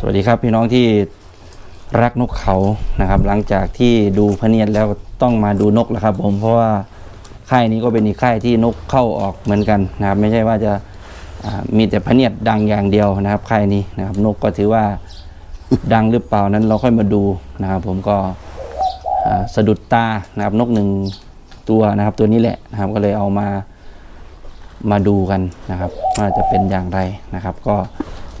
สวัสดีครับพี่น้องที่รักนกเขานะครับ หลังจากที่ดูพเนียดแล้วต้องมาดูนกแล้วครับ ผมเพราะว่าค่ายนี้ก็เป็นอีกค่ายที่นกเข้าออกเหมือนกันนะครับ ไม่ใช่ว่าจะมีแต่พเนียดดังอย่างเดียวนะครับ ค่ายนี้นะครับ นกก็ถือว่าดังหรือเปล่านั้นเราค่อยมาดูนะครับ ผมก็สะดุดตานะครับ นกหนึ่งตัวนะครับ ตัวนี้แหละนะครับ ก็เลยเอามามาดูกันนะครับ ว่าจะเป็นอย่างไรนะครับ ก็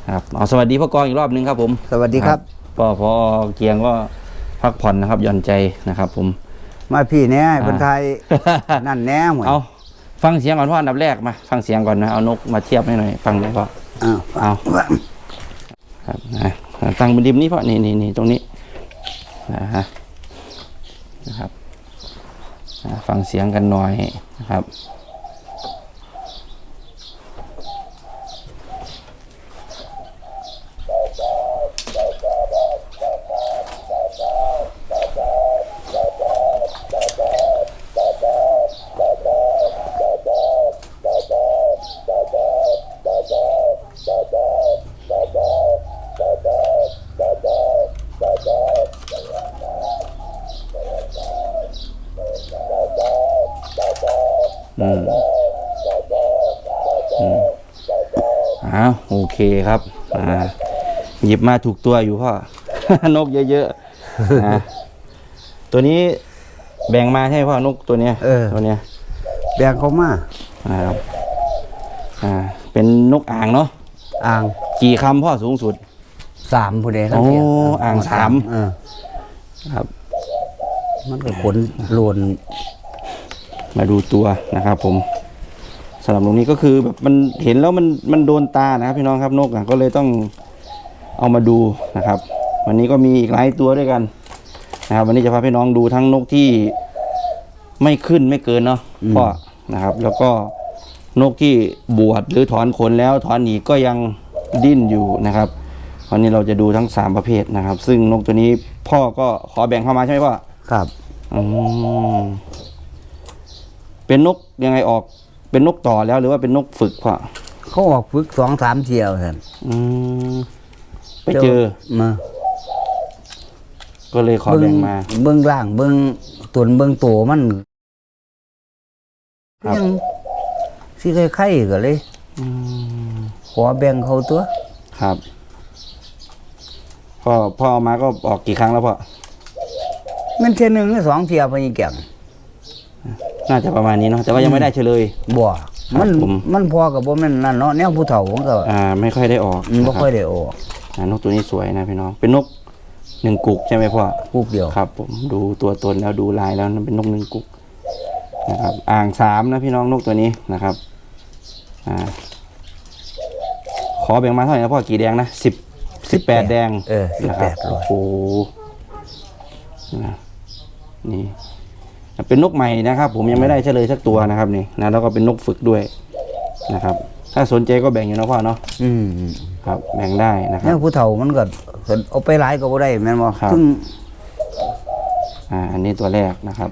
ครับเอาสวัสดีพ่อกองอีกรอบนึงครับผมสวัสดีครับปอพอเกียงก็พักผ่อนนะครับหย่อนใจนะครับ ผม มาพี่แน่อ่าคนไทยนั่นแน่หมดเอาฟังเสียงก่อนพ่ออันดับแรกมาฟังเสียงก่อนนะเอานกมาเทียบให้หน่อยฟังหน่อยพ่ออ้าวเอาครับนะตั้งบนดิมนี้พ่อนี่นี่นี่ตรงนี้นะฮะนะครับอ่าฟังเสียงกันหน่อยนะครับ เคครับอ่าหยิบมาถูกตัวอยู่พ่อ นกเยอะๆนะตัวนี้แบ่งมาใช่ไหมพ่อนกตัวเนี้ยเออ ตัวเนี้ยแบงเขามานะครับ อ่า เป็นนกอ่างเนาะอ่างกี่คำพ่อสูงสุด สามผู้ใดโอ้อ่างสาม เออครับ มันก็ขนโลนมาดูตัวนะครับผม สำหรับตรงนี้ก็คือแบบมันเห็นแล้วมันมันโดนตานะครับพี่น้องครับนกอะก็เลยต้องเอามาดูนะครับ วันนี้ก็มีอีกหลายตัวด้วยกันนะครับ วันนี้จะพาพี่น้องดูทั้งนกที่ไม่ขึ้นไม่เกินเนาะพ่อนะครับ แล้วก็นกที่บวชหรือถอนขนแล้วถอนอีกก็ยังดิ้นอยู่นะครับวันนี้เราจะดูทั้งสามประเภทนะครับ ซึ่งนกตัวนี้พ่อก็ขอแบ่งเข้ามาใช่ไหมพ่อครับอืมเป็นนกยังไงออก เป็นนกต่อแล้วหรือว่าเป็นนกฝึกพ่อเขาออกฝึกสองสามเที่ยวท่านอืมไปเจอ มาก็เลยขอแบ่งมา เบื้องล่างเบื้องตวนเบื้องโตมันครับยังสิไข่ๆก็เลยอืมขอแบ่งเขาตัว ครับพ่อพ่อเอามาก็ออกกี่ครั้งแล้วพ่อมันเที่ยหนึ่งหรือสองเที่ยวพะนี่แก่ง น่าจะประมาณนี้เนาะแต่ว่ายังไม่ได้เฉลย บ่ ครับมันผม มันพอกับบ่แม่นนั่นเนาะแนวผู้เฒ่ามันก็อ่าไม่ค่อยได้ออกมันบ่นะรับค่อยได้ออกอ่านกตัวนี้สวยนะพี่น้องเป็นนกหนึ่งกุกใช่ไหมพ่อพูกเดียวครับผมดูตัวตนแล้วดูลายแล้วนั่นเป็นนกหนึ่งกุกนะครับ อ่างสามนะพี่น้องนกตัวนี้นะครับอ่าขอแบ่งมาเท่าไหร่นะพ่อกี่แดงนะสิบสิบแปดแดงเออสิบนะคแปรับดร้อยโอ้โหนะนี่ เป็นนกใหม่นะครับ ผมยังไม่ได้เฉลยสักตัวนะครับนี่นะแล้วก็เป็นนกฝึกด้วยนะครับ ถ้าสนใจก็แบ่งอยู่นะพ่อเนาะอืมครับแบ่งได้นะคแนรับวผู้เฒ่ามันก็เอาไปหลายก็บ่ได้แม่นบ่ครับ ซึ่งอ่าอันนี้ตัวแรกนะครับ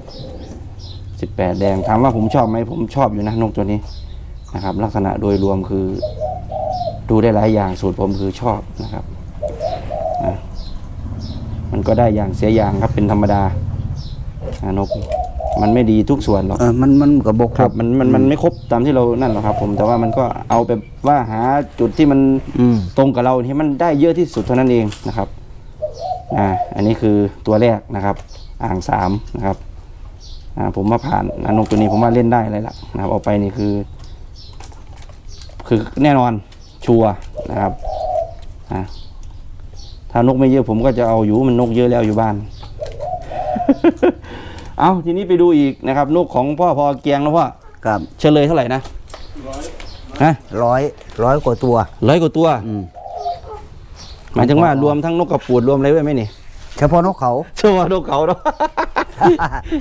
สิบแปดแดงถามว่าผมชอบไหมผมชอบอยู่นะนกตัวนี้นะครับ ลักษณะโดยรวมคือ ดูได้หลายอย่างสูตรผมคือชอบนะครับอะมันก็ได้อย่างเสียอย่างครับเป็นธรรมดาอ่านก มันไม่ดีทุกส่วนหรอก เออมันมันก็บ่คครรับบ มันมันมันไม่ครบตามที่เรานั่นหรอกครับผมแต่ว่ามันก็เอาแบบว่าหาจุดที่มันอืมตรงกับเราที่มันได้เยอะที่สุดเท่านั้นเองนะครับอ่าอันนี้คือตัวแรกนะครับ อ่างสามนะครับอ่าผมมาผ่านอนกตัวนี้ผมว่าเล่นได้เลยล่ะนะครับเอาไปนี่คือ คือแน่นอนชัวร์นะครับอ่าถ้านกไม่เยอะผมก็จะเอาอยู่มันนกเยอะแล้วอยู่บ้าน เอาทีนี้ไปดูอีกนะครับนกของพ่อพอเกียงแล้วพ่อครับเฉลยเท่าไหร่นะฮะร้อยร้อยกว่าตัวร้อยกว่าตัวอืมหมายถึงว่ารวมทั้งนกกระปูดรวมอะไรไว้ไหมนี่เฉพาะนกเขาเชื่อว่านกเขาเนาะ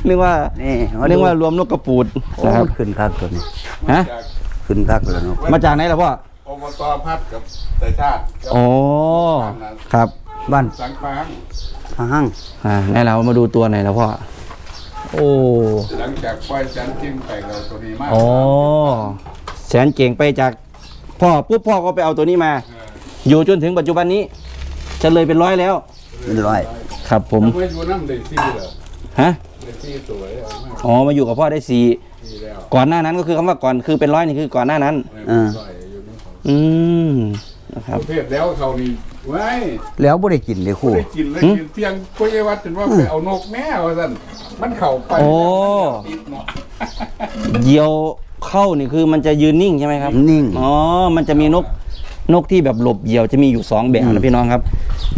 นึกว่านี่มานึดูกว่ารวมนกกระปูดโอ้นะครับมันขึ้นคักตัวนี้ฮะจากขึ้นคักแล้วนกมาจากไหนล่ะพ่ออบตพัดกับไตรชาติกับอ๋อครับบ้านสังปางห้างอ่าไหนเรามาดูตัวไหนแล้วพ่อ โอ้หลังจากปล่อยจันจิ้มไปเราตัวนี้มากอ๋อแสนเก่งไปจากพ่อปุ๊บพ่อก็ไปเอาตัวนี้มาเอออยู่จนถึงปัจจุบันนี้จะเลยเป็นร้อยแล้วเป็นร้อยครับผมเมื่ออยู่น้ำได้ซี่เหรอฮะได้ซี่สวยเอามากอ๋อมาอยู่กับพ่อได้สี่ซี่แล้วก่อนหน้านั้นก็คือคำว่าก่อนคือเป็นร้อยนี่คือก่อนหน้านั้นเออสวยอยู่นี่เขาอืมนะครับประเภทแล้วเขานี่ ไว้แล้วบ่ได้กินเลยครู่ได้กินเลยกินเพียงพยาวัดจนว่าไปเอานกแม่ว่าซั่นมันเข้าไปโอ้ติดเนาะเหยี่ยวเข้านี่คือมันจะยืนนิ่งใช่ไหมครับนิ่ง อ๋อ มันจะมีนกนกที่แบบหลบเหยี่ยวจะมีอยู่สองแบบอืนะมพี่น้องครับ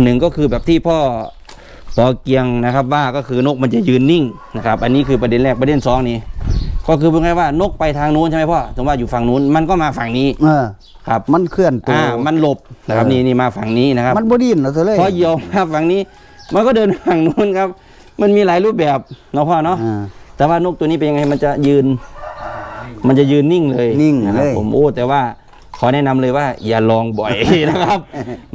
หนึ่งก็คือแบบที่พ่อปอเกียงนะครับ ว่าก็คือนกมันจะยืนนิ่งนะครับ อันนี้คือประเด็นแรกประเด็นสองนี่ ก็คือเป็นไงว่านกไปทางนู้นใช่ไหมพ่อสมมติว่าอยู่ฝั่งนู้นมันก็มาฝั่งนี้เออครับมันเคลื่อนตัวอ่ามันหลบนะครับเออนี่นี่มาฝั่งนี้นะครับมันบ่ดิ้นเอาซะเลยพอเหยี่ยวมาฝั่งนี้ มันก็เดินฝั่งนู้นครับ มันมีหลายรูปแบบเนาะพ่อเนาะอ่าแต่ว่านกตัวนี้เป็นยังไงมันจะยืน มันจะยืนนิ่งเลยนิ่งนะครับเลยผมโอ้แต่ว่า ขอแนะนำเลยว่าอย่าลองบ่อยนะครับ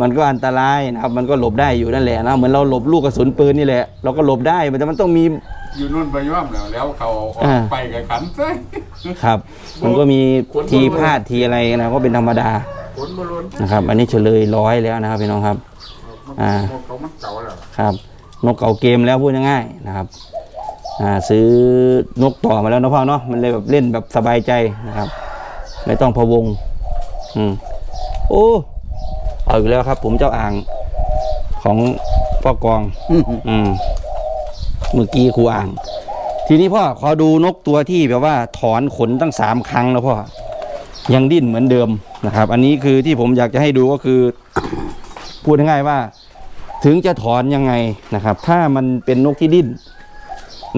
มันก็อันตรายนะครับ มันก็หลบได้อยู่นั่นแหละนะเหมือนเราหลบลูกกระสุนปืนนี่แหละ เราก็หลบได้แต่มันต้องมีอยู่นู่นไปย่อมแล้วแล้วเขาเอาอออ่ากไปกับขันเซ้ยครับ มันก็มีทีพลาดทีอะไรนะก็เป็นธรรมดาผลบอลนนะครับ อันนี้เฉลยร้อยแล้วนะครับพี่น้องครับอ่าเขามันเก่าแล้วครับ นกเก่าเกมแล้วพูดง่ายๆนะครับอ่าซื้อนกต่อมาแล้วนะพ่อเนาะมันเลยแบบเล่นแบบสบายใจนะครับ ไม่ต้องพะวง อืมโอ้เอาอีกแล้วครับ ผมเจ้าอ่างของพ่อกองอืมอืมเมื่อกี้ครูอ่าง ทีนี้พ่อขอดูนกตัวที่แบบว่า ถอนขนตั้งสามครั้งแล้วพ่อยังดิ้นเหมือนเดิมนะครับ อันนี้คือที่ผมอยากจะให้ดูก็คือ พูดง่ายๆว่า ถึงจะถอนยังไงนะครับ ถ้ามันเป็นนกที่ดิ้น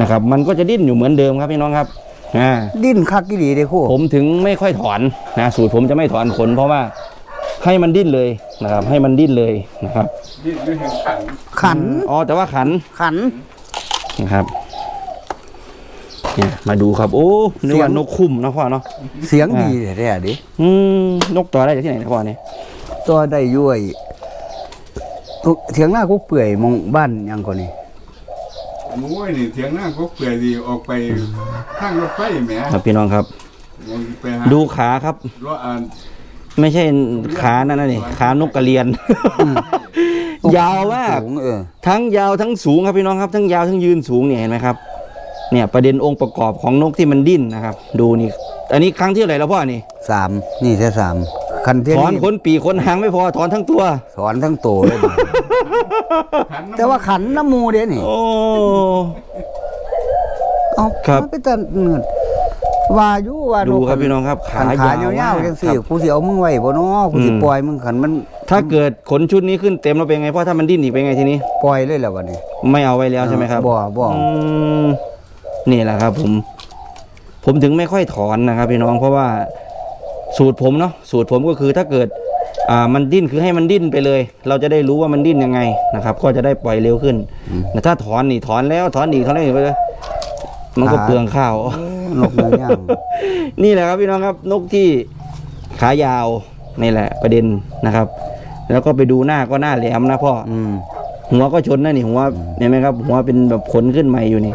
นะครับ มันก็จะดิ้นอยู่เหมือนเดิมครับพี่น้องครับ อ่าดิ้นคักอีหลีเด้ครู่ผมถึงไม่ค่อยถอนนะสูตรผมจะไม่ถอนขน เพราะว่าให้มันดิ้นเลยนะครับ ให้มันดิ้นเลยนะครับนี่นี่เห็นขันขันอ๋อแต่ว่าขันขันนะครับเนี่ยมาดูครับโอ้นึกว่าเสียงนกคุ้มนะพ่อเนาะเสียงดีแท้ๆดิอืมนกตัวได้จากที่ไหนนะพ่อเนี่ยตัวได้ย้วยตุ๊เถียงหน้ากูเปื่อยมองบ้านหยังก่อนนี่ โอ้ยนี่เถียงหน้าก็เปลือยดีออกไปทางรถไฟแหมครับพี่น้องครับยังไปหาดูขาครับ รถอ่านไม่ใช่ขานั่นนะนี่ขานกกระเรียน ยาวมาก สูงเออทั้งยาวทั้งสูงครับพี่น้องครับ ทั้งยาวทั้งยืนสูงเนี่ยเห็นไหมครับ เนี่ยประเด็นองค์ประกอบของนกที่มันดิ้นนะครับ ดูนี่ อันนี้ครั้งที่เท่าไหร่แล้วพ่อนี่สามนี่แค่สาม คันเทียถอนนี่ขนปีกขนหางไม่พอถอนทั้งตัวสอนทั้งโตเลยบัดขันน้ำแต่ว่าขันน้ำมูเด้นี่โอ้ เอ้าครับ มันเป็นแต่เนืดว่าอยู่ว่าดูครับนกพี่น้องครับขัขานขายาวยาวๆจังซี่ครับกูสิเอามึงไว้บ่เนาะกูสิอืมปล่อยมึงขันมันถ้าเกิดขนชุดนี้ขึ้นเต็มแล้วเป็นไงพ่อถ้ามันดิ้นอีกเป็นไงทีนี้ ปล่อยเลยแล้วบัดนี้ไม่เอาไว้แล้วใช่ไหมครับบ่บ่อืมนี่แหละครับ ผม ผมถึงไม่ค่อยถอนนะครับ พี่น้องเพราะว่า สูตรผมเนาะสูตรผมก็คือถ้าเกิดอ่ามันดิ้นคือให้มันดิ้นไปเลย เราจะได้รู้ว่ามันดิ้นยังไงนะครับ ก็จะได้ปล่อยเร็วขึ้นแต่ถ้าถอนนี่ถอนแล้วถอนอีกถอนอีกไปเลยมันก็เปลืองข้าวนกเนื้อย่างนี่แหละครับพี่น้องครับนกที่ขายาวนี่แหละประเด็นนะครับ แล้วก็ไปดูหน้าก็หน้าแหลมนะพ่ออืมหัวก็ชนนะนี่หัวเห็นไหมครับ หัวเป็นแบบขนขึ้นใหม่อยู่นี่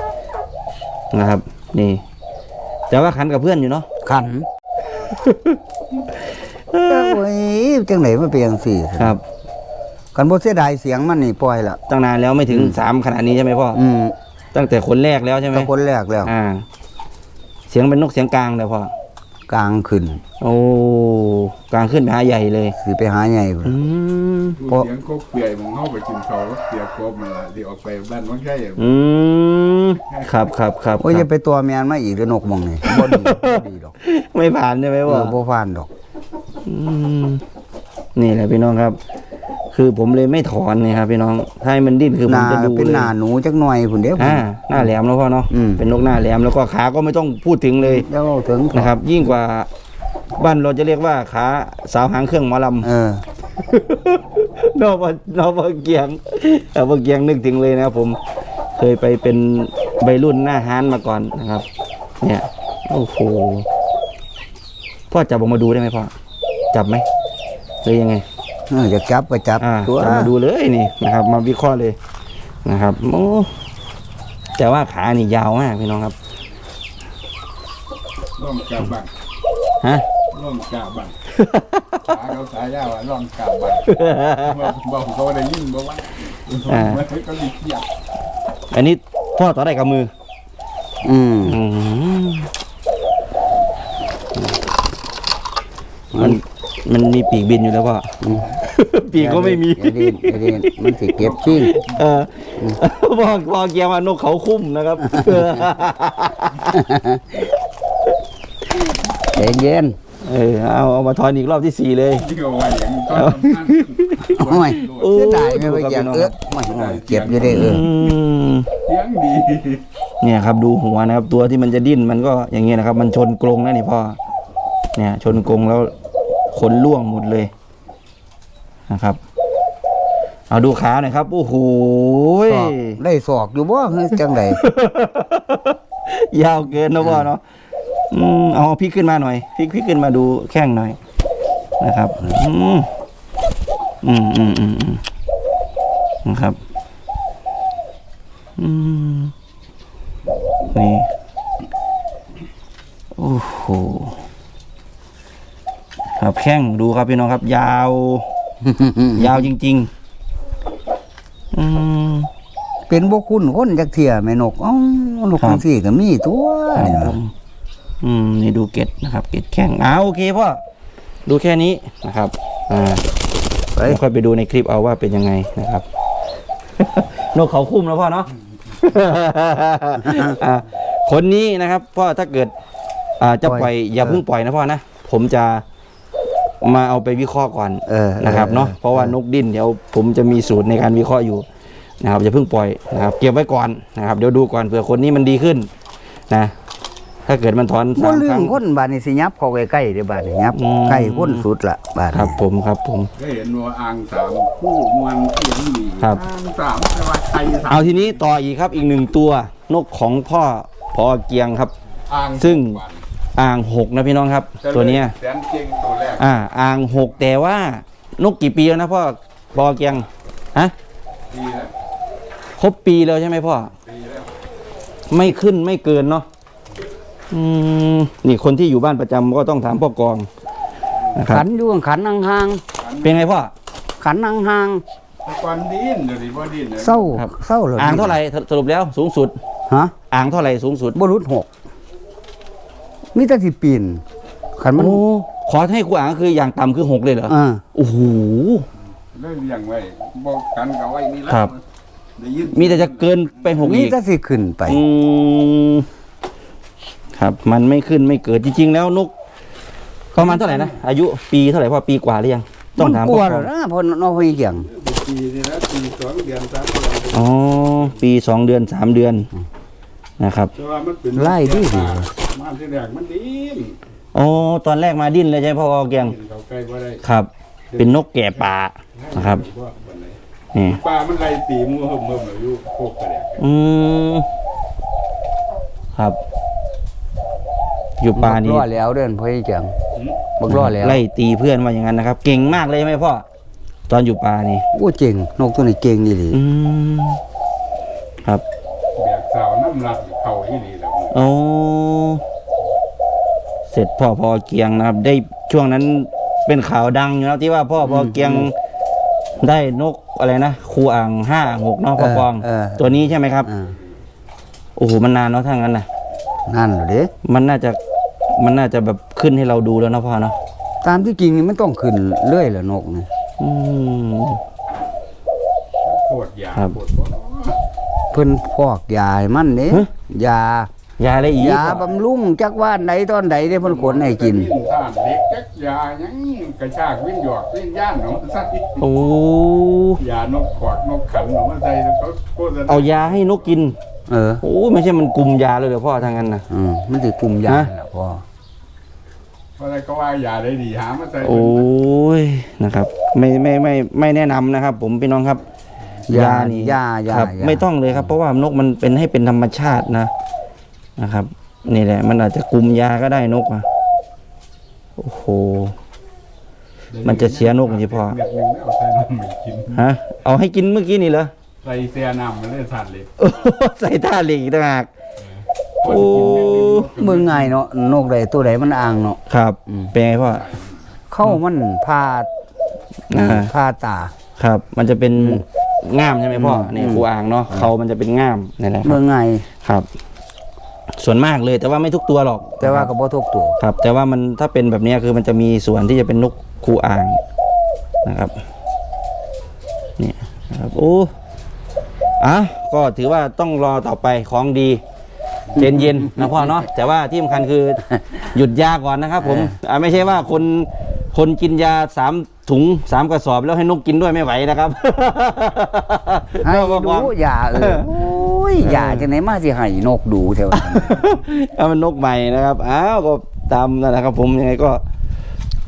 นะครับ นี่ แต่ว่าขันกับเพื่อนอยู่เนาะขันแต่ โอ้ยจังไหนมันเป็นจังซี่ครับกันบ่เสียดายเสียงมันนี่ปล่อยละตั้งนานแล้วไม่ถึงสามขนาดนี้ใช่ไหมพ่ออืมตั้งแต่คนแรกแล้วใช่ไหมถ้าคนแรกแล้ว อ่า เสียงเป็นนกเสียงกลางเลยพ่อ กลางขึ้น โอ้กลางขึ้นไปหาใหญ่เลยสิไปหาใหญ่พุ่น อืมดูเสียงก็เปลือยมองเข้าไปกินเขาวเสียกบมันละที่ออกไปบ้านวังไข่อะอืมครับครับครับโอ้ยคอรัย่าบไปตัวแมนมาอีกเด้อนกหมองนี่บ่ดีบ่ดีดอกไม่ผ่านใช่ไหมเอพ่ออบ่ผ่านดอกมนี่แหละพี่น้องครับ คือผมเลยไม่ถอนเนี่ยครับพี่น้อง ถ้าให้มันดิ้นคือหผมน้าจะดูเป็นเลยหน้าหนูจักหน่อยพุ่นเด้อ่าหน้าแหลมแล้วพ่อเนาะอืมเป็นนกหน้าแหลมแล้วก็ขาก็ไม่ต้องพูดถึงเลยเดี๋ยวเอาถึงนะครับ ยิ่งกว่าบ้านเราจะเรียกว่าขาสาวหางเครื่องหมอลำเออนอกว่านอกว่าเกียงเอาว่าเกียงนึกถึงเลยนะครับผมเคยไปเป็นใบรุ่นหน้าฮานมาก่อนนะครับ เนี่ยโอ้โหพ่อจับออกมาดูได้ไหมพ่อจับไหมหรือยังไงเออ จะจับก็จับอ่าตัวจับมาดูเลยนี่นะครับ มาวิเคราะห์เลยนะครับโอ้แต่ว่าขานี่ยาวมากพี่น้องครับร่วมกาบังฮะ ร่วมกาบังเขาสายยาวลองกลับบัตรบอกเขาได้ยินบอกว่ามันก็ดีเกียดอันนี้พ่อต่อได้กับมือ อืมอืมมัน มันมีปีกบินอยู่แล้วพ่ออปีกก็ไม่มีอย่าดิ้นอย่าดิ้นมันสิเก็บชิงเออพอพอเกียร์มานกเขาคุ้มนะครับใจเย็นเออเอาเอามาทอนอีกรอบที่สี่เลย ที่เขาว่าอย่างนี้ต้นโอ้ยโอ้เสียดายไม่ไปอย่างเออไม่ไม่เก็บอยู่ได้เอออืมเสียงดีเนี่ยครับดูหัวนะครับ ตัวที่มันจะดิ้นมันก็อย่างเงี้ยนะครับ มันชนกรงนะนี่พ่อเนี่ย ชนกรงแล้ว ขนล่วงหมดเลยนะครับ เอาดูขาหน่อยครับ โอ้โหศอกได้ศอกอยู่บ่คือจังไดยาวเกินนะพ่อเนาะอืมเอาพลิกขึ้นมาหน่อยพลิกพลิกขึ้นมาดูแข้งหน่อยนะครับ อืมอืมอืมอืมอืมนะครับ อืม นี่ โอ้โหครับ แข้งดูครับพี่น้องครับ ยาว ยาวจริง ๆ อืม เป็นบ่คุณคนจักเที่ยแม่นกเอ้านกครับจังซี่ก็มีตัวครับนี่ผมอืมนี่ดูเกตนะครับ เกตแข้งอ้าโอเคพ่อดูแค่นี้นะครับอ่า ไปแล้วค่อยไปดูในคลิปเอาว่าเป็นยังไงนะครับ นกเขาคุ้มแล้วพ่อเนาะ อ่าคนนี้นะครับพ่อถ้าเกิดอ่าจะปล่อยอย่าเพิ่งปล่อยนะพ่อนะ ผมจะ มาเอาไปวิเคราะห์ก่อนเออนะครับเนาะเพราะว่านกดิ้นเดี๋ยวผมจะมีสูตรในการวิเคราะห์อยู่นะครับอย่าเพิ่งปล่อยนะครับเก็บไว้ก่อนนะครับเดี๋ยวดูก่อนเผื่อคนนี้มันดีขึ้นนะถ้าเกิดมันถอนบ่สามลืครั้มงคนบาดนี้สิยับเข้าใกล้ๆเด้อบาดนี้ยับอืมใกล้คนสุดละบาดครันี้บผมครับผมได้เห็นว่าอ่างสามคู่มวนเสียงดีครับอ่างสามแต่ว่าไทยสามเอาทีนี้ต่ออีกครับอีกหนึ่งตัวนกของพ่อพอเกียงครับอ่างซึ่ง อ่างหกนะพี่น้องครับ ตัวเนี้ยแสนเก่งตัวแรกอ่าอ่างหกแต่ว่านกกี่ปีแล้วนะพ่อพอเกียงฮะดีแล้วครบปีแล้วใช่ไหมพ่อดีแล้วไม่ขึ้นไม่เกินเนาะอืมนี่คนที่อยู่บ้านประจำก็ต้องถามพ่อกองนะครับขันอยู่ขันห่างเป็นไงพ่อๆขันห่างแต่ก่อนดินเดี๋ยวนี้บ่ดินเลยๆเศร้าครับเศร้าเลยอ่างเท่าไหร่สรุปแล้วสูงสุดฮะอ่างเท่าไหร่สูงสุดบ่รุดหก มีแต่สิปีนขันมันโอ้ขอให้ครูอ่างคืออย่างต่ำคือหกเลยเหรออ่าโอ้โหเรื่องอย่างไว้บอกกันกับไว้นี่ละครับ ได้ยินมีแต่จะเกินไปหกมีอีกแต่สิขึ้นไป อืมครับ มันไม่ขึ้นไม่เกิดจริง ๆ แล้วนกประมาณเท่าไหร่นะอายุปีเท่าไหร่พ่อปีกว่าหรือยังต้องถามนกลัพ่วอแล้วนะเพอน้องพี่เกี่ยงปีนี่แล้วปีสองเดือนสามเดือนอ๋อปีสองเดือนสามเดือน นะครับแต่ว่ามันเป็นไล่ดิ มาที่แรกมันดินอ๋อตอนแรกมาดิ้นเลยใช่ไหมพ่อเกียงเขาใกล้บ่ได้ครับ เป็นนกแก่ป่านะครับว่าบ่ไหนนี่ปลามันไล่ตีมือเฮิ่มเฮิ่มอายุโคกกระแดกอืมครับ อยู่ป่านี้บักล้อแล้วเดินพ่อเกี่ยงบักล้อแล้วไล่ตีเพื่อนว่าอย่างนั้นนะครับ เก่งมากเลยใช่ไหมพ่อตอนอยู่ป่านี่ โอ้เจ๋งนกตัวนี้เก่งอีหลีอืมครับแบก สาวน้ำรัดเข้าอีหลีแล้วโอ้เสร็จพ่อพอเกียงนะครับ ได้ช่วงนั้นเป็นข่าวดังอยู่แล้วที่ว่าพ่อพอเกียงได้นกอะไรนะครูอ่างห้าหกเนาะพ่อปองเออ ตัวนี้ใช่ไหมครับอ่าโอ้โหมันนานเนาะถ้างั้นนะนั่นเหรอเด้มันน่าจะมันน่าจะแบบขึ้นให้เราดูแล้วนะพ่อเนาะตามที่จริงนี่มันต้องขึ้นเรื่อยแหละนกนี่อืม โคตรยาครับ โคตรบ่เพิ่นพอกยาให้มันเด้ฮะยายาอะไรอีกยาบำรุงจักว่าไหนตอนใดเด้เพิ่นขนให้กินวินท่านเด็กจักยาหยังกระชากวินหยอกวินย่านของมันใส่โอ้ยานกขวากนกขันของมันใส่แล้วเขาโฆษณาเอายาให้นกกิน เออโอ้ไม่ใช่มันกลุ่มยาเลยเหรอพ่อทางนั้นนะอืมมันสิกลุ่มยาฮะแหละพ่ออะไรก็ว่ายาได้ดีหามาใส่โอ้ยนะครับ ไม่ไม่ไม่ไม่แนะนำนะครับ ผมพี่น้องครับ ยานี่ยายาครับ ยา ไม่ต้องเลยครับ เพราะว่านกมันเป็นให้เป็นธรรมชาตินะนะครับ นี่แหละ มันอาจจะกลุ่มยาก็ได้นกอะโอ้โห มันจะเสียนกอย่างที่พ่อ เม็ดหนึงแล้วเอาใส่น้ำไม่กินฮะ เอาให้กินเมื่อกี้นี่เหรอ ใส่เสียน้ำมันเลยทันเลยโอ้โหใส่ท่าเหล็กอีกต่างหากคนกินเม็ดหนึ่งเบิ่งง่ายเนาะนกใดตัวใดมันอ่างเนาะครับอืมเป็นไงพ่อ เขเข้ามันพาอ่า พาตา ครับ มันจะเป็นอืม ง่ามใช่ไหมพ่ออืมนี่อืมครูอ่างเนาะเขามันจะเป็นง่ามนี่แหละคเมืรับองไง ครับ ส่วนมากเลยแต่ว่าไม่ทุกตัวหรอกแต่ว่าก็บ่ทุกตัว ครับ แต่ว่ามันถ้าเป็นแบบเนี้ยคือมันจะมีส่วนที่จะเป็นนกครูอ่างนะครับนี่นะครับโอ้อะก็ถือว่าต้องรอต่อไปของดี เย็นเย็นๆนะพ่อเนาะแต่ว่าที่สำคัญคือหยุดยาก่อนนะครับ ผมอ่าไม่ใช่ว่าคนคนกินยาสาม ถุงสามกระสอบแล้วให้นกกินด้วยไม่ไหวนะครับให้ก็บอกดูว่าอย่าเออโอ้ยอย่าจังไหนมาสิให้นกดูแถวนั้นเอามันนกใหม่นะครับอ้าวก็ตามนั่นนะครับ ผมยังไงก็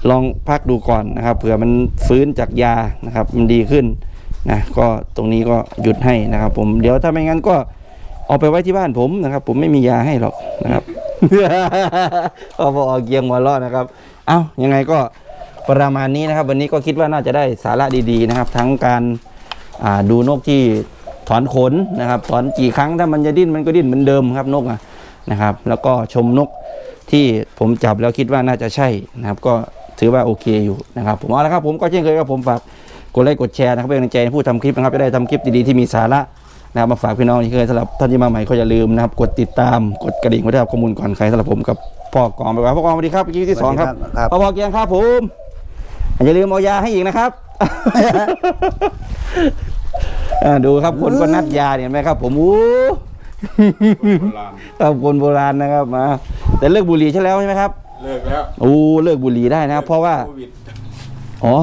ลองพักดูก่อนนะครับเผื่อมันฟื้นจากยานะครับ มันดีขึ้นนะก็ตรงนี้ก็หยุดให้นะครับ ผมเดี๋ยวถ้าไม่งั้นก็เอาไปไว้ที่บ้านผมนะครับ ผมไม่มียาให้หรอกนะครับก็พอออกเกียงหัวเราะนะครับ เอ้ายังไงก็ ประมาณนี้นะครับ วันนี้ก็คิดว่าน่าจะได้สาระดีๆนะครับ ทั้งการอ่าดูนกที่ถอนขนนะครับถอนกี่ครั้งถ้ามันจะดิ้นมันก็ดิ้นเหมือนเดิมครับนกอะนะครับ แล้วก็ชมนกที่ผมจับแล้วคิดว่าน่าจะใช่นะครับ ก็ถือว่าโอเคอยู่นะครับ ผมเอาละครับผมก็เช่นเคยครับผมฝากกดไลค์กดแชร์นะครับเป็นกำลังใจให้ผู้ทำคลิปนะครับจะได้ทำคลิปดีๆที่มีสาระนะครับมาฝากพี่น้องที่เคยสำหรับท่านที่มาใหม่ก็อย่าลืมนะครับ กดติดตามกดกระดิ่งเพื่อได้รับข้อมูลก่อนใครสำหรับผมกับพ่อกองไปก่อนพ่อกองสวัสดีครับคลิปที่สองครับสวัสดีครับพ่อพอเกียงครับผม อย่าลืมเอายาให้อีกนะครับ อ่าดูครับคนก็นัดยาเนี่ยเห็นไหมครับ ผมอู้โบราณครับคนโบราณนะครับมา แต่เลิกบุหรี่ใช่แล้วใช่ไหมครับเลิกแล้วโอ้เลิกบุหรี่ได้นะครับเพราะว่าโควิดอ๋อ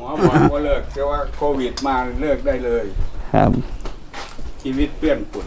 หมอบอกว่าเลิกแต่ว่าโควิดมาเลิกได้เลย ครับชีวิตเปลี่ยนฝุ่น